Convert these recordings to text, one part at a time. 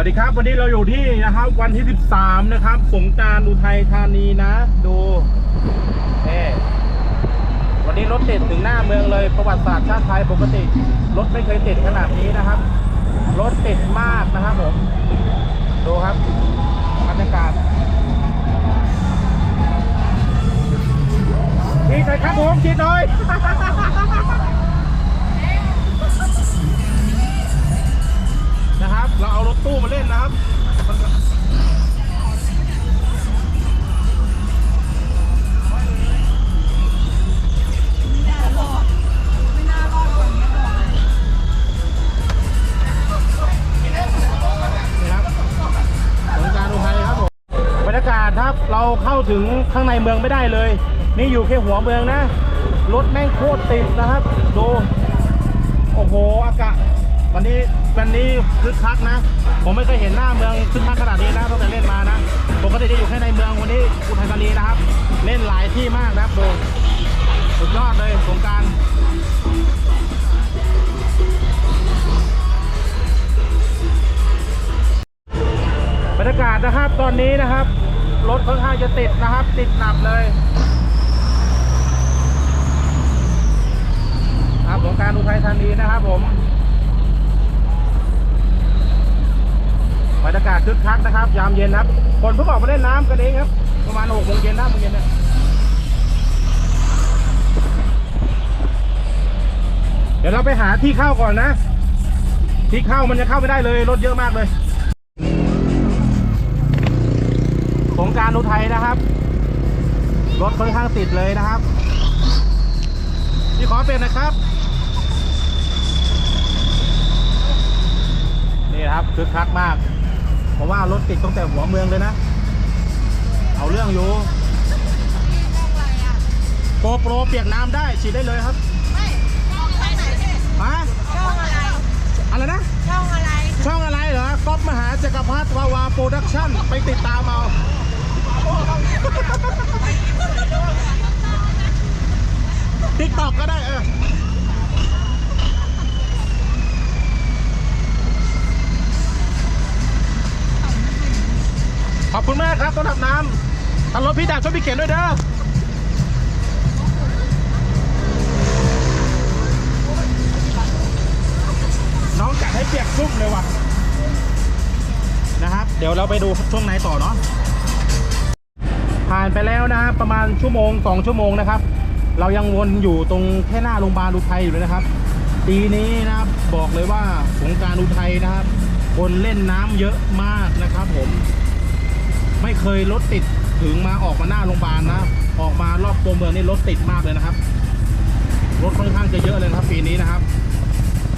วัสดีครับวันนี้เราอยู่ที่นะครับ วันที่ 13 นะครับ สงการอุทัยธานีนะ ดูเอวันนี้รถติดถึงหน้าเมืองเลยประวัติศาสตร์ชาติไทยปกติ รถไม่เคยติดขนาดนี้นะครับ รถติดมากนะครับผม ดูครับบรรยากาศดีใจครับผมจีดหน่อย ตู้มาเล่นนะครับมันก็นี่ครับสงกรารอุทัยครับผมบรรยากาศครับเราเข้าถึงข้างในเมืองไม่ได้เลย นี่อยู่แค่หัวเมืองนะรถแม่งโคตรติดนะครับดูโอ้โหอากาศวันนี้วันนี้คึกคักนะ ผมไม่เคยเห็นหน้าเมืองคึกคักขนาดนี้นะตั้งแต่เล่นมานะปกติจะอยู่แค่ในเมืองวันนี้อุทัยธานีนะครับ เล่นหลายที่มากนะครับดูสุดยอดเลยสงกรารบรรยากาศนะครับตอนนี้นะครับ รถค่อนข้างจะติดนะครับ ติดหนักเลยครับสงกรารอุทัยธานีนะครับผม บรรยากาศคึกคักนะครับ ยามเย็นครับ คนเพิ่งออกมาเล่นน้ำกันเองครับ ประมาณหกโมงเย็นห้าโมงเย็นเนี่ยเดี๋ยวเราไปหาที่เข้าก่อนนะ ที่เข้ามันจะเข้าไม่ได้เลย รถเยอะมากเลยสงการอุทัยนะครับ รถค่อนข้างติดเลยนะครับพี่ขอเป็นนะครับ นี่ครับคึกคักมาก เพราะว่ารถติดตั้งแต่หัวเมืองเลยนะ เอาเรื่องอยู่โปรโปรเปียกน้ำได้ฉีดได้เลยครับไม่ช่องไหนเนี่ยฮะช่องอะไร อะไรนะ ช่องอะไร ช่องอะไรเหรอก๊อฟมหาจักรพรรดิวาวาโปรดักชั่นไปติดตามเอาติ๊กตอกก็ได้เออ อบคุณมากครับต้นดับน้ำถ้ารถพี่ดับช่วยพี่เขียนด้วยเด้อน้องจัดให้เปียกซุ่มเลยว่ะนะครับ เดี๋ยวเราไปดูช่วงในต่อเนาะผ่านไปแล้วนะครับประมาณชั่วโมงสองชั่วโมงนะครับ เรายังวนอยู่ตรงแค่หน้าโรงพยาบาลอุทัยอยู่เลยนะครับ ปีนี้นะครับบอกเลยว่าสงการอุทัยนะครับ คนเล่นน้ำเยอะมากนะครับผม ไม่เคยรถติดถึงมาออกมาหน้าโรงพยาบาลนะ ออกมารอบตัวเมืองนี่รถติดมากเลยนะครับ รถค่อนข้างจะเยอะเลยนะครับปีนี้นะครับ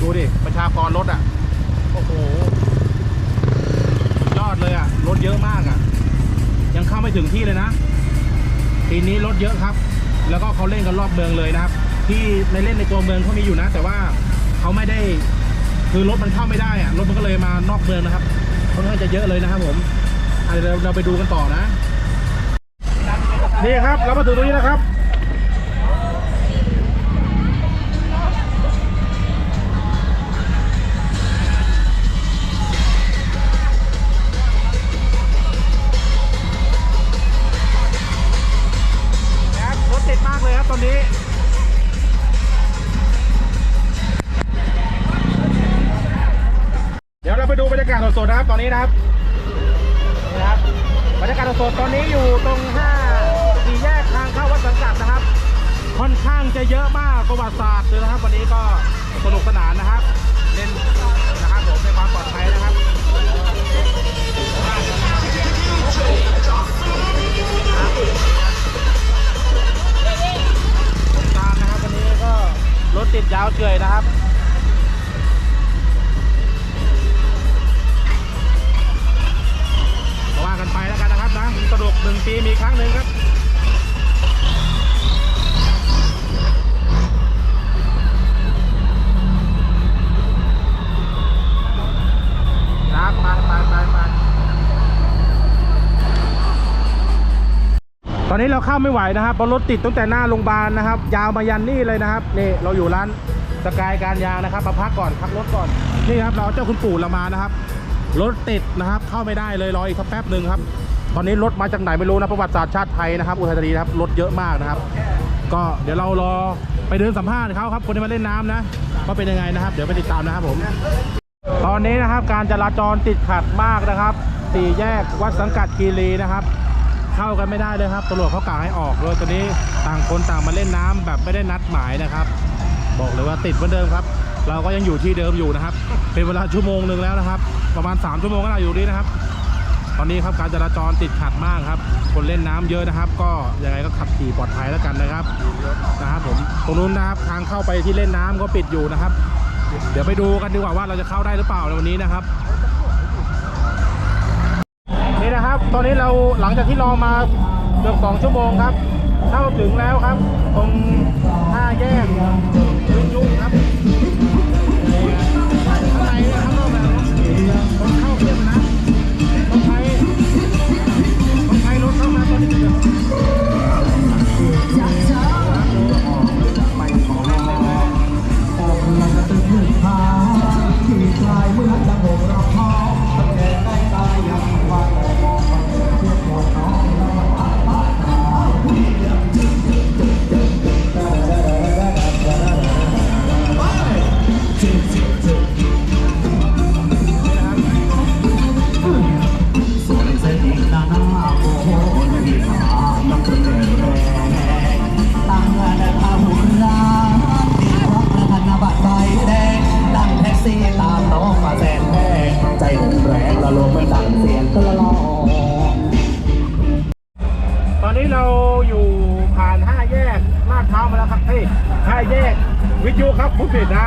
ดูดิประชากรรถอะ โอ้โหยอดเลยอะ รถเยอะมากอะ ยังเข้าไม่ถึงที่เลยนะ ปีนี้รถเยอะครับ แล้วก็เขาเล่นกันรอบเมืองเลยนะครับ ที่ในเล่นในตัวเมืองเขามีอยู่นะ แต่ว่าเขาไม่ได้คือรถมันเข้าไม่ได้อะรถมันก็เลยมานอกเมืองนะครับค่อนข้างจะเยอะเลยนะครับผม เดี๋ยวเราไปดูกันต่อนะ นี่ครับเรามาถึงตรงนี้แล้วครับนะครับ รถติดมากเลยครับตอนนี้เดี๋ยวเราไปดูบรรยากาศสดๆนะครับ ตอนนี้นะครับ ยากาศสดตอนนี้อยู่ตรงห้าสี่แยกทางเข้าวัดสังกัดนะครับ ค่อนข้างจะเยอะมากประวัติศาสตร์เลยนะครับ วันนี้ก็สนุกสนานนะครับเล่นนะครับผมในความปลอดภัยนะครับสงกรารนะครับวันนี้ก็รถติดยาวเฉยนะครับ นนี้เราเข้าไม่ไหวนะครับเพราะรถติดตั้งแต่หน้าโรงพยาบาลนะครับ ยาวมายันนี่เลยนะครับนี่เราอยู่ร้านสกายการยางนะครับมาพักก่อนพักรถก่อนนี่ครับเราเจ้าคุณปู่เรามานะครับรถติดนะครับ เข้าไม่ได้เลยรออีกสักแป๊บหนึ่งครับตอนนี้รถมาจากไหนไม่รู้นะประวัติศาสตร์ชาติไทยนะครับอุทัยธานีนะครับรถเยอะมากนะครับ ก็เดี๋ยวเรารอไปเดินสัมภาษณ์เขาครับคนที่มาเล่นน้ำนะว่าเป็นยังไงนะครับ เดี๋ยวไปติดตามนะครับผม ตอนนี้นะครับการจราจรติดขัดมากนะครับสี่แยกวัดสังกัดคีรีนะครับ เข้ากันไม่ได้เลยครับตำรวจเขากล่าวให้ออกเลยตอนนี้ต่างคนต่างมาเล่นน้ำแบบไม่ได้นัดหมายนะครับ บอกเลยว่าติดเหมือนเดิมครับ เราก็ยังอยู่ที่เดิมอยู่นะครับ เป็นเวลาชั่วโมงหนึ่งแล้วนะครับ ประมาณ 3 ชั่วโมงก็เราอยู่นี่นะครับ ตอนนี้ครับการจราจรติดขัดมากครับ คนเล่นน้ำเยอะนะครับ ก็ยังไงก็ขับขี่ปลอดภัยแล้วกันนะครับนะครับผมตรงนู้นนะครับทางเข้าไปที่เล่นน้ำก็ปิดอยู่นะครับ เดี๋ยวไปดูกันดีกว่าว่าเราจะเข้าได้หรือเปล่าในวันนี้นะครับ นี่นะครับ ตอนนี้เราหลังจากที่รอมาเกือบสองชั่วโมงครับ เข้าถึงแล้วครับ ตรงห้าแยกยุ่งยุ่งครับ วิทยุครับผู้ผิดนะ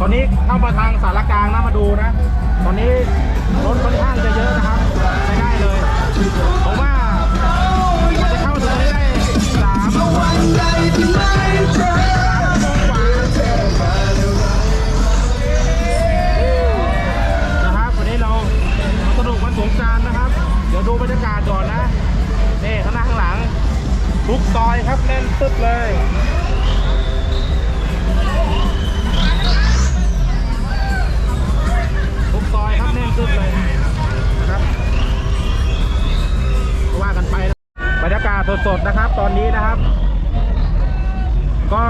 ตอนนี้เข้ามาทางสารกลางนะมาดูนะ ตอนนี้รถค่อนข้างจะเยอะนะครับใช้ได้เลยผมว่า สดๆนะครับ ตอนนี้นะครับ ก็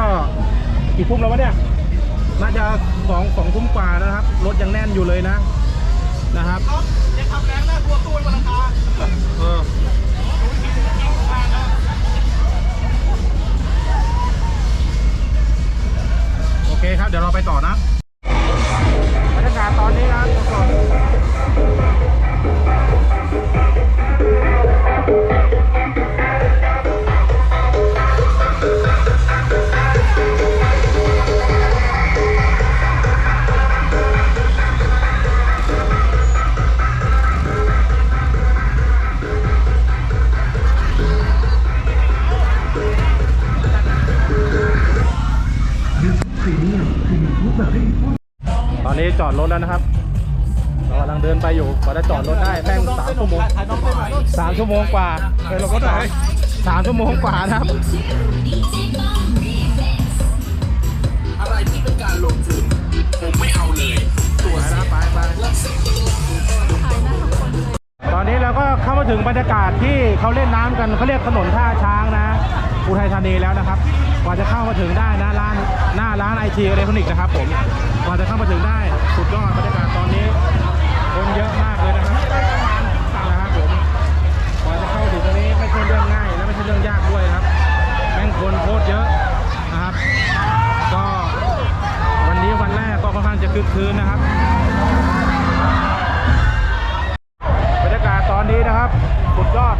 กี่ทุ่มแล้ววะเนี่ยน่าจะสองสองทุ่มกว่านะครับ รถยังแน่นอยู่เลยนะ นะครับยังทำแรงน่ากลัวตัววันละคาเออโอเคครับ เดี๋ยวเราไปต่อนะ ถแล้วนะครับเรากำลังเดินไปอยู่กว่าจะจอดรถได้แม่งสามชั่วโมงสามชั่วโมงกว่าเคยลงรถไหนสามชั่วโมงกว่านะครับ อะไรที่เป็นการลงทุนผมไม่เอาเลยตัวไปไปไปตอนนี้เราก็เข้ามาถึงบรรยากาศที่เขาเล่นน้ำกันเขาเรียกถนนท่าช้างนะอุทัยธานีแล้วนะครับ กว่าจะเข้ามาถึงได้นะร้านหน้าร้านไอทีอิเล็กทรอนิกส์นะครับผมกว่าจะเข้ามาถึงได้สุดยอดบรรยากาศตอนนี้คนเยอะมากเลยนะครับนะครับผมกว่าจะเข้าถึงตรงนี้ไม่ใช่เรื่องง่ายและไม่ใช่เรื่องยากด้วยครับ แม่งคนโคตรเยอะนะครับ ก็วันนี้วันแรกก็ค่อนข้างจะคึกคืนนะครับบรรยากาศตอนนี้นะครับสุดยอด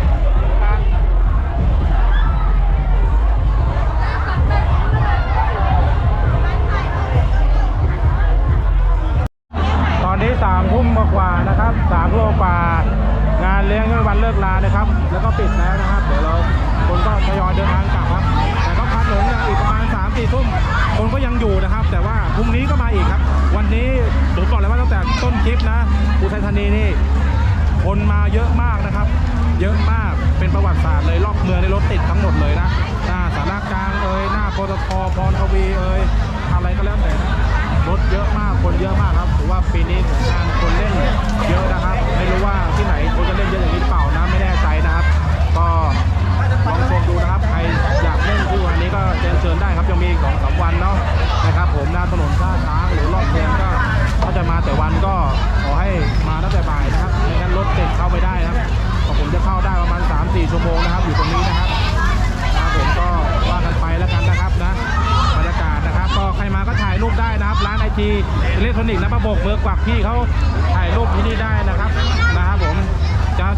พรุ่งนี้ก็มาอีกครับ วันนี้ผมบอกเลยว่าตั้งแต่ต้นคลิปนะอุทัยธานีนี่ คนมาเยอะมากนะครับ เยอะมากเป็นประวัติศาสตร์เลยรอบเมืองในรถติดทั้งหมดเลยนะหน้าสารกลางเอ่ยหน้าปตทพรทวีเอ่ยอะไรก็แล้วแต่รถเยอะมากคนเยอะมากครับถือว่าปีนี้งานคนเล่นเยอะนะครับ อยู่ตรงนี้นะครับนะครับผมก็ว่ากันไปแล้วกันนะครับนะบรรยากาศนะครับ ก็ใครมาก็ถ่ายรูปได้นะ คีอิเล็กทรอนิกส์นะประบกเมืองกวักพี่เขาถ่ายรูปที่นี่ได้นะครับนะครับผมจะ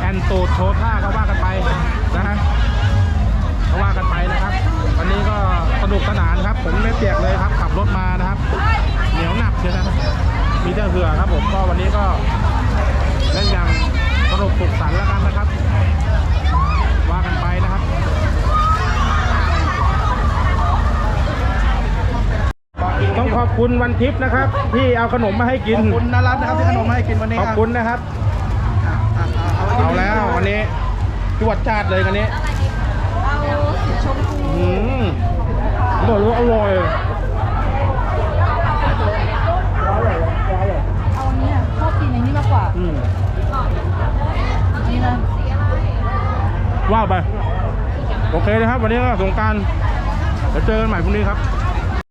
แอนตูดโชท่าก็ว่ากันไปนะฮะก็ว่ากันไปนะครับ วันนี้ก็สนุกสนานครับ ผมไม่เปียกเลยครับ ขับรถมานะครับ เหนียวหนักเลยนะมีแต่เหือครับผมก็วันนี้ก็เล่นอย่างสนุกสุขสันต์แล้วกันนะครับ ว่ากันไปนะครับ ต้ องขอบคุณวันทิพย์นะครับ ที่เอาขนมมาให้กิน ขอบคุณนารัตนะครับที่ขนมมาให้กินวันนี้ขอบคุณนะครับ เอาแล้ววันนี้จวดจาดเลยกันนี้เอาสีชมพูอืมบอกเลยว่าอร่อยเอาอันนี้ชอบกินอย่างนี้มากกว่าอืมนี่นะว่าไป โอเคนะครับ วันนี้ก็สงกรารเดี๋ยวเจอกันใหม่พรุ่งนี้ครับ